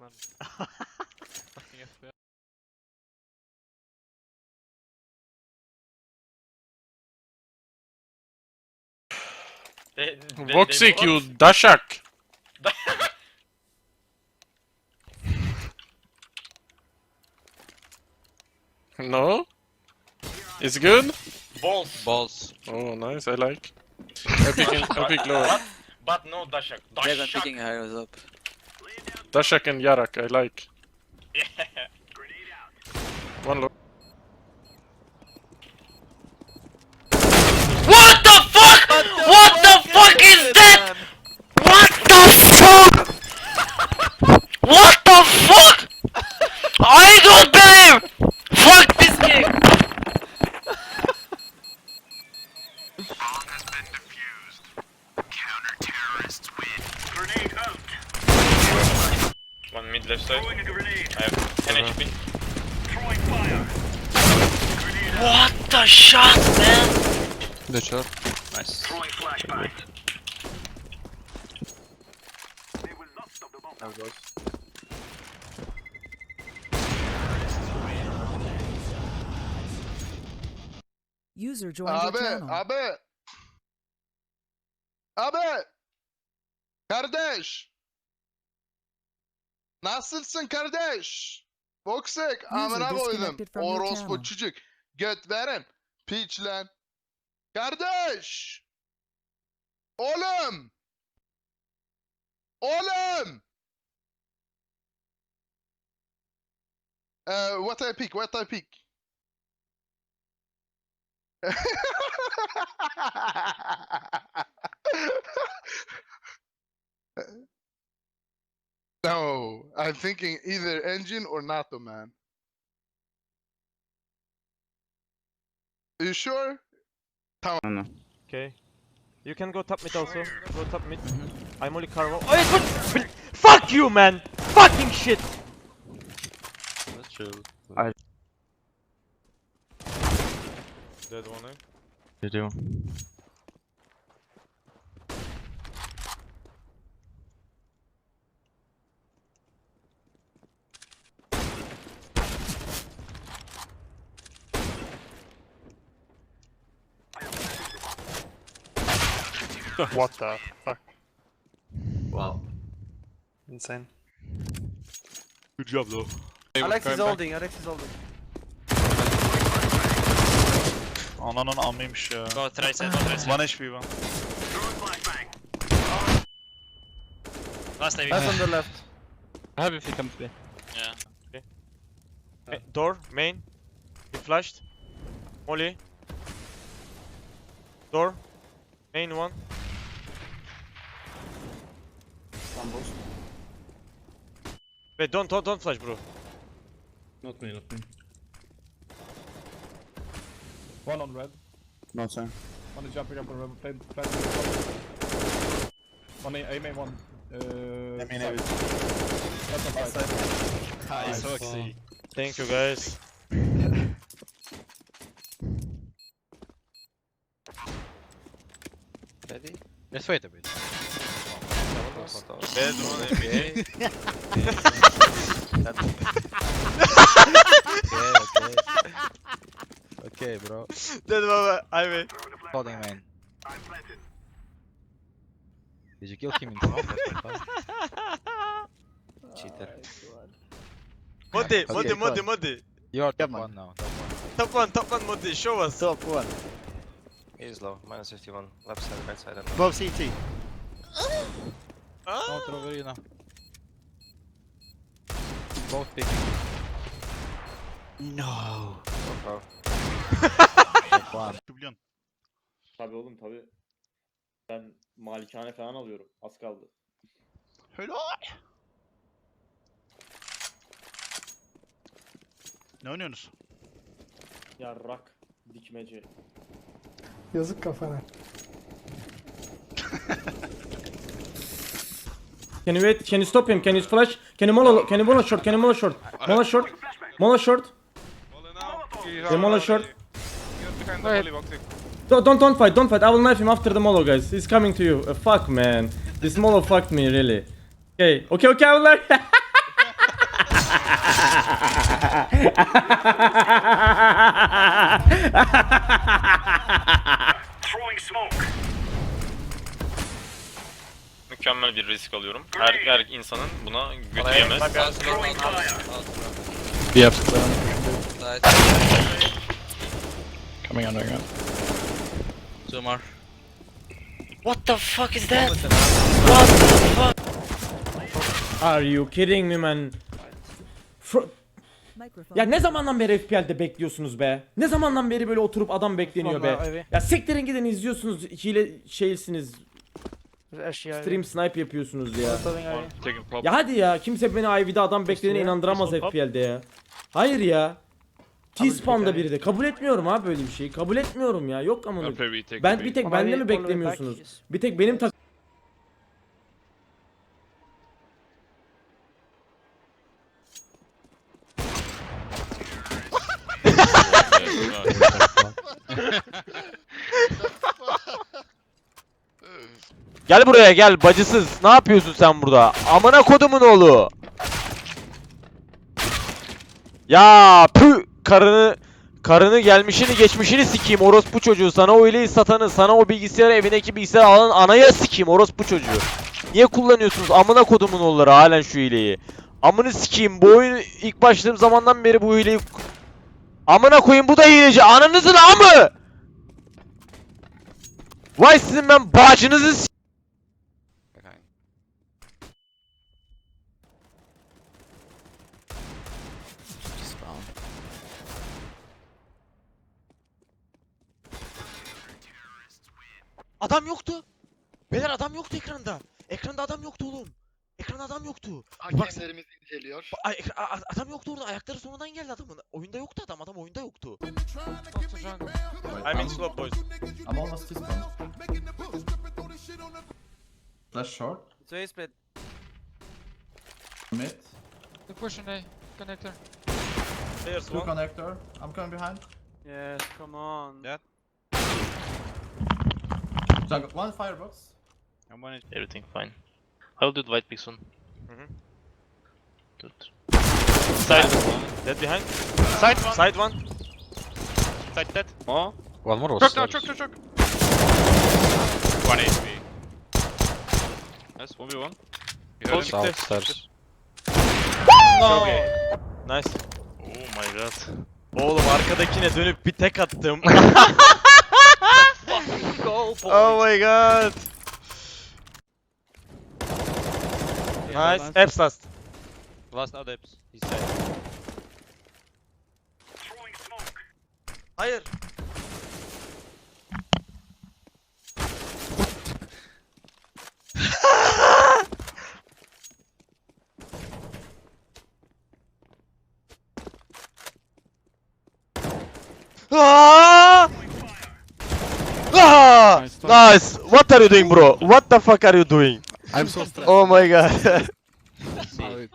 course, man. Fucking FPS. They, they, they Voxic, you dashak! no? It's good? balls. Balls. Oh, nice, I like. Epic, in, epic lower. But, but no Dashak. Dragon Dashak. picking heroes up. Dashak and Yarak, I like. Yeah. One low. What the fuck? What the fuck is that? What the fuck? What the fuck? I don't believe! Fuck this game! One mid left side. I have 10 HP. Uh-huh. What the shot, man? The shot. Nice. User joined your Abi, channel. abi. Abi. Kardeş. Nasılsın kardeş? Boksek amına koydum. Orospu çocuk. Göt verin. Piç lan. Kardeş. Oğlum. Oğlum. Uh, what I pick? What I pick? no, I'm thinking either engine or NATO, man. Are you sure? Okay. You can go top mid also. Go top mid. I'm only carvo. Oh, it's what? Fuck you, man! Fucking shit! Let's chill. I- Dead one, eh? You do. what the fuck? Wow. Insane. Good job, though. Alex is holding, Alex is holding. Ananın amıymış ya. Go try side, go try side. 1 HP var. Last time. That's on the left. I have if he comes B. Yeah. Ma- door, main. He flashed. Molly. Door. Main one. Wait, don't, don't, don't flash, bro. Not me, not me. One on red. No, sir. One is jumping up on red. Play, play. One A, A main one. Uh, I mean, I Nice, Foxy. Thank you, guys. Ready? Let's wait a bit. Dead one, Okay. okay, okay. Okay, bro. Dead one, Ivy. Holding main. Did you kill him in smoke? Oh Cheater. Modi, Modi, Modi. Modi. You're top one now. Top one. Top one, Modi. Show us. Top one. He's low, minus 51. Left side, right side, and Above CT. Ah. You now. Both picking. No. biliyorsun. Tabii oğlum tabii. Ben malikane falan alıyorum. Az kaldı. Helal. Ne oynuyorsunuz? Ya rak dikmece. Yazık kafana. Can you wait? Can you stop him? Can you flash? Can you mono? Can you mono short? Can you mono short? Mono short. Mono short. Yeah, mono short. Don't, don't don't fight. Don't fight. I will knife him after the molo, guys. He's coming to you. Uh, fuck, man. This molo fucked me really. Okay. Okay. Okay. I will knife. Mükemmel bir risk alıyorum. Her, her insanın buna götü yemez. Coming under again. Two more. What the fuck is that? What the fuck? Are you kidding me man? Fro- ya ne zamandan beri FPL'de bekliyorsunuz be? Ne zamandan beri böyle oturup adam bekleniyor be? Ya siktirin gidin izliyorsunuz hile şeysiniz. Stream snipe yapıyorsunuz ya. Ya hadi ya kimse beni IV'de adam beklediğine inandıramaz FPL'de ya. Hayır ya. T-spawn'da biri de. Kabul etmiyorum abi böyle bir şeyi. Kabul etmiyorum ya. Yok ama. Ben bir tek bende mi beklemiyorsunuz? Bir tek benim tak Gel buraya gel bacısız. Ne yapıyorsun sen burada? Amına kodumun oğlu. Ya pü karını karını gelmişini geçmişini sikeyim orospu çocuğu sana o hileyi satanı sana o bilgisayarı evindeki bilgisayarı alan anaya sikeyim orospu çocuğu. Niye kullanıyorsunuz amına kodumun oğulları halen şu hileyi? Amını sikeyim bu oyunu ilk başladığım zamandan beri bu hileyi Amına koyayım bu da hileci ananızın amı! Vay sizin ben bacınızı s- Behind. Spawn. Adam yoktu. Beyler adam yoktu ekranda. Ekranda adam yoktu oğlum. Ekranda adam yoktu. Hakemlerimiz inceliyor. Ay, ekra- a- a- adam yoktu orada. Ayakları sonradan geldi adamın. Oyunda yoktu adam. Adam oyunda yoktu. I'm in slow boys. I'm almost to spawn. Flash short. So he split. Mid. There's Two connector. I'm coming behind. Yes, come on. Yeah. Jungle. One firebox. I'm one Everything fine. How did white pick soon? Mhm. Good. Side. Dead behind. Side one. Side one. Side dead. One more was Çok daha çok çok çok. One HP. Nice, 1v1. Sol South çıktı. stairs. Çok iyi. Nice. Oh my god. Oğlum arkadakine dönüp bir tek attım. oh my god. Nice. Apps last. Last out apps. He's side. Hayır. Ah! Ah! Nice. What are you doing, bro? What the fuck are you doing? I'm so stressed. Oh my god.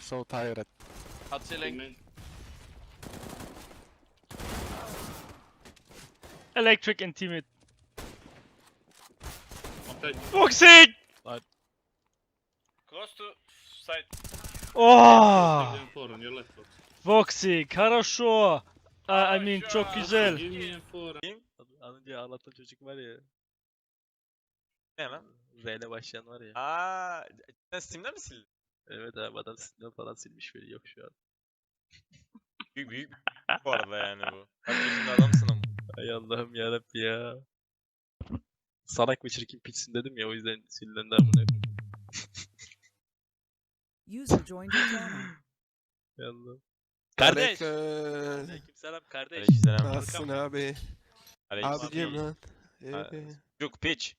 so tired. Hot ceiling. Electric and timid. Boxing! Close to side. Oh! Voxy, хорошо. I mean çok güzel. Az önce ağlatan çocuk var ya. Ne lan? Z ile başlayan var ya. Aa, sen Steam'den mi sildin? Evet abi adam Steam'den falan silmiş beni yok şu an. Büyük büyük bu arada yani bu. Kaç yaşında adamsın ama. Ay Allah'ım yarabbi ya. Salak mı çirkin piçsin dedim ya o yüzden silinden de amına. User joined your channel. Hay Allah'ım. Kardeş. Aleyküm. Aleykümselam kardeş. Aleykümselam. Nasılsın abi? Aleykümselam. Abicim lan. İyi. Çocuk piç.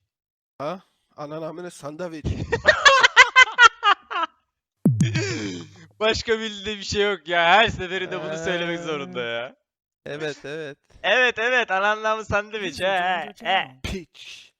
Ha? Anan amına sandviç. Başka bildiği bir şey yok ya. Her seferinde bunu söylemek Eee. zorunda ya. evet evet. Evet evet ananlamı sandviç he he. Piç.